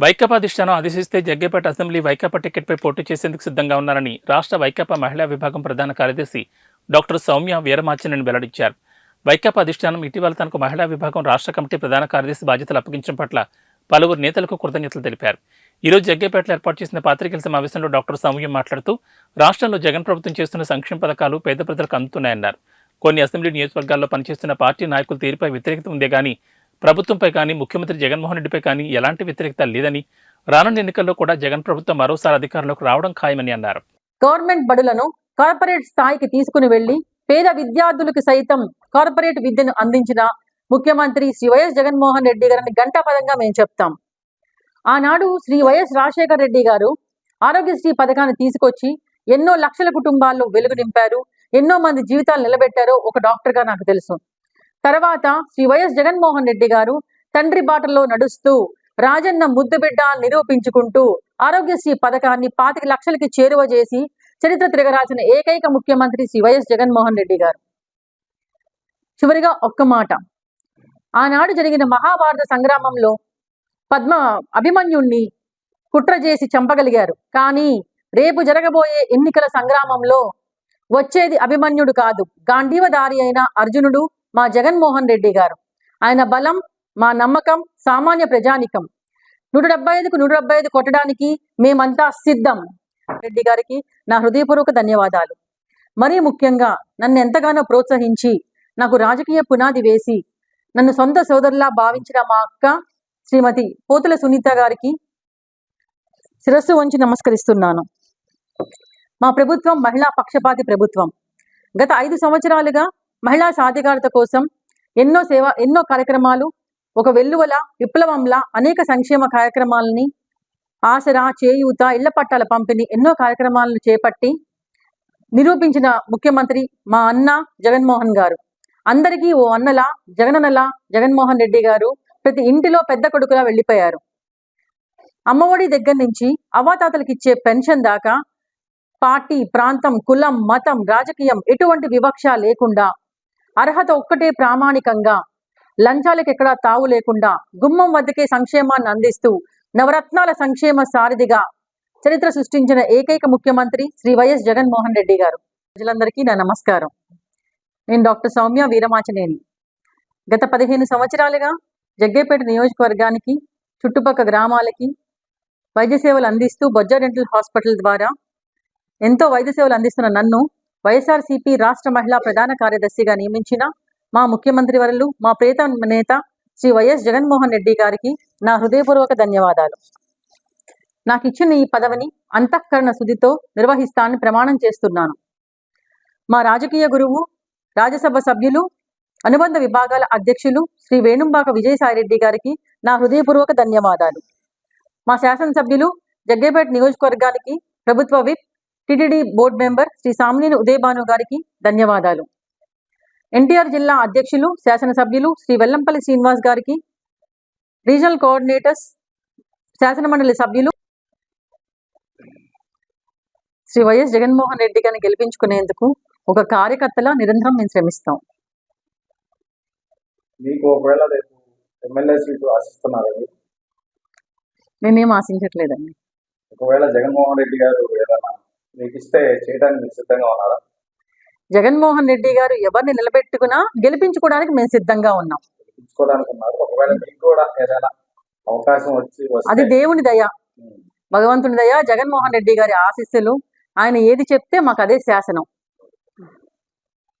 వైకాపా అధిష్టానం ఆదేశిస్తే జగ్గేపేట అసెంబ్లీ వైకాపా టికెట్పై పోటీ చేసేందుకు సిద్ధంగా ఉన్నారని రాష్ట్ర వైకాపా మహిళా విభాగం ప్రధాన కార్యదర్శి డాక్టర్ సౌమ్య వీరమాచినని వెల్లడించారు. వైకాపా అధిష్టానం ఇటీవల తనకు మహిళా విభాగం రాష్ట్ర కమిటీ ప్రధాన కార్యదర్శి బాధ్యతలు అప్పగించడం పట్ల పలువురు నేతలకు కృతజ్ఞతలు తెలిపారు. ఈ రోజు జగ్గేపేటలో ఏర్పాటు చేసిన పాత్రికేయుల సమావేశంలో డాక్టర్ సౌమ్యం మాట్లాడుతూ రాష్ట్రంలో జగన్ ప్రభుత్వం చేస్తున్న సంక్షేమ పథకాలు పేద ప్రజలకు అందుతున్నాయన్నారు. కొన్ని అసెంబ్లీ నియోజకవర్గాల్లో పనిచేస్తున్న పార్టీ నాయకుల తీరుపై వ్యతిరేకత ఉందే గానీ ప్రభుత్వంపై కానీ ముఖ్యమంత్రి జగన్మోహన్ రెడ్డిపై కానీ ఎలాంటి వ్యతిరేకత లేదని రానున్న ఎన్నికల్లో కూడా జగన్ ప్రభుత్వం మరోసారి అధికారంలోకి రావడం ఖాయమని అన్నారు. గవర్నమెంట్ బడులను కార్పొరేట్ స్థాయికి తీసుకుని వెళ్ళి పేద విద్యార్థులకు సైతం కార్పొరేట్ విద్యను అందించిన ముఖ్యమంత్రి శ్రీ వైఎస్ జగన్మోహన్ రెడ్డి గారిని గంటాపదంగా మేము చెప్తాం. ఆనాడు శ్రీ వైఎస్ రాజశేఖర రెడ్డి గారు ఆరోగ్యశ్రీ పథకాన్ని తీసుకొచ్చి ఎన్నో లక్షల కుటుంబాల్లో వెలుగు నింపారు ఎన్నో మంది జీవితాలు నిలబెట్టారో ఒక డాక్టర్గా నాకు తెలుసు. తర్వాత శ్రీ వైఎస్ జగన్మోహన్ రెడ్డి గారు తండ్రి బాటలో నడుస్తూ రాజన్న ముద్దుబిడ్డ నిరూపించుకుంటూ ఆరోగ్యశ్రీ పథకాన్ని పాతిక లక్షలకి చేరువ చేసి చరిత్ర తిరగరాసిన ఏకైక ముఖ్యమంత్రి శ్రీ వైఎస్ జగన్మోహన్ రెడ్డి గారు. చివరిగా ఒక్క మాట. ఆనాడు జరిగిన మహాభారత సంగ్రామంలో పద్మ అభిమన్యుణ్ణి కుట్ర చేసి చంపగలిగారు. కానీ రేపు జరగబోయే ఎన్నికల సంగ్రామంలో వచ్చేది అభిమన్యుడు కాదు. గాంధీవదారి అయిన అర్జునుడు మా జగన్మోహన్ రెడ్డి గారు. ఆయన బలం మా నమ్మకం సామాన్య ప్రజానికం. నూట డెబ్బై ఐదుకు నూట డెబ్బై ఐదు కొట్టడానికి మేమంతా సిద్ధం. రెడ్డి గారికి నా హృదయపూర్వక ధన్యవాదాలు. మరీ ముఖ్యంగా నన్ను ఎంతగానో ప్రోత్సహించి నాకు రాజకీయ పునాది వేసి నన్ను సొంత సోదరులా భావించిన మా అక్క శ్రీమతి పోతుల సునీత గారికి శిరస్సు వంచి నమస్కరిస్తున్నాను. మా ప్రభుత్వం మహిళా పక్షపాతి ప్రభుత్వం. గత ఐదు సంవత్సరాలుగా మహిళా సాధికారత కోసం ఎన్నో సేవ ఎన్నో కార్యక్రమాలు ఒక వెల్లువల విప్లవంలా అనేక సంక్షేమ కార్యక్రమాలని ఆసరా చేయూత ఇళ్ళ పట్టాల పంపిణీ ఎన్నో కార్యక్రమాలను చేపట్టి నిరూపించిన ముఖ్యమంత్రి మా అన్న జగన్మోహన్ గారు. అందరికీ ఓ అన్నలా జగనన్నలా జగన్మోహన్ రెడ్డి గారు ప్రతి ఇంటిలో పెద్ద కొడుకులా వెళ్ళిపోయారు. అమ్మఒడి దగ్గర నుంచి అవాతాతలకు ఇచ్చే పెన్షన్ దాకా పార్టీ ప్రాంతం కులం మతం రాజకీయం ఎటువంటి వివక్ష లేకుండా అర్హత ఒక్కటే ప్రామాణికంగా. లంచాలకు ఎక్కడా తావు లేకుండా గుమ్మం వద్దకే సంక్షేమాన్ని అందిస్తూ నవరత్నాల సంక్షేమ సారథిగా చరిత్ర సృష్టించిన ఏకైక ముఖ్యమంత్రి శ్రీ వైఎస్ జగన్మోహన్ రెడ్డి గారు. ప్రజలందరికీ నా నమస్కారం. నేను డాక్టర్ సౌమ్య వీరమాచనేని. గత పదిహేను సంవత్సరాలుగా జగ్గేపేట నియోజకవర్గానికి చుట్టుపక్క గ్రామాలకి వైద్య సేవలు అందిస్తూ బొజ్జా డెంటల్ హాస్పిటల్ ద్వారా ఎంతో వైద్య సేవలు అందిస్తున్న నన్ను వైఎస్ఆర్సీపీ రాష్ట్ర మహిళా ప్రధాన కార్యదర్శిగా నియమించిన మా ముఖ్యమంత్రి వరలు మా ప్రేత నేత శ్రీ వైఎస్ జగన్మోహన్ రెడ్డి గారికి నా హృదయపూర్వక ధన్యవాదాలు. నాకు ఇచ్చిన ఈ పదవిని అంతఃకరణ శుద్ధితో నిర్వహిస్తానని ప్రమాణం చేస్తున్నాను. మా రాజకీయ గురువు రాజ్యసభ సభ్యులు అనుబంధ విభాగాల అధ్యక్షులు శ్రీ వేణుంబాక విజయసాయిరెడ్డి గారికి నా హృదయపూర్వక ధన్యవాదాలు. మా శాసనసభ్యులు జగ్గేపేట నియోజకవర్గానికి ప్రభుత్వ whip TTD board member Shri Samineni Udayabhanu గారికి ధన్యవాదాలు. ఎన్టీఆర్ జిల్లా అధ్యక్షులు శాసనసభ్యులు శ్రీ వెల్లంపల్లి శ్రీనివాస్ గారికి రీజనల్ కోఆర్డినేటర్స్ శాసనమండలి సభ్యులు శ్రీ వైఎస్ జగన్మోహన్ రెడ్డి గారిని గెలిపించుకునేందుకు ఒక కార్యకర్తలా నిరంతరం మేము శ్రమిస్తాం. నేనేం ఆశించట్లేదండి. ఒకవేళ జగన్మోహన్ రెడ్డి గారు మీకు ఇస్తే చేయడానికి సిద్ధంగా ఉన్నారా? జగన్మోహన్ రెడ్డి గారు ఎవరిని నిలబెట్టుకున్నా గెలిపించుకోవడానికి మేము సిద్ధంగా ఉన్నాం. తీసుకోవడానికి ఉన్నారు. ఒకవేళ మీకు కూడా ఏదైనా అవకాశం వచ్చి అది దేవుని దయ. భగవంతుని దయ జగన్మోహన్ రెడ్డి గారి ఆశీస్సులు. ఆయన ఏది చెప్తే మాకు అదే శాసనం.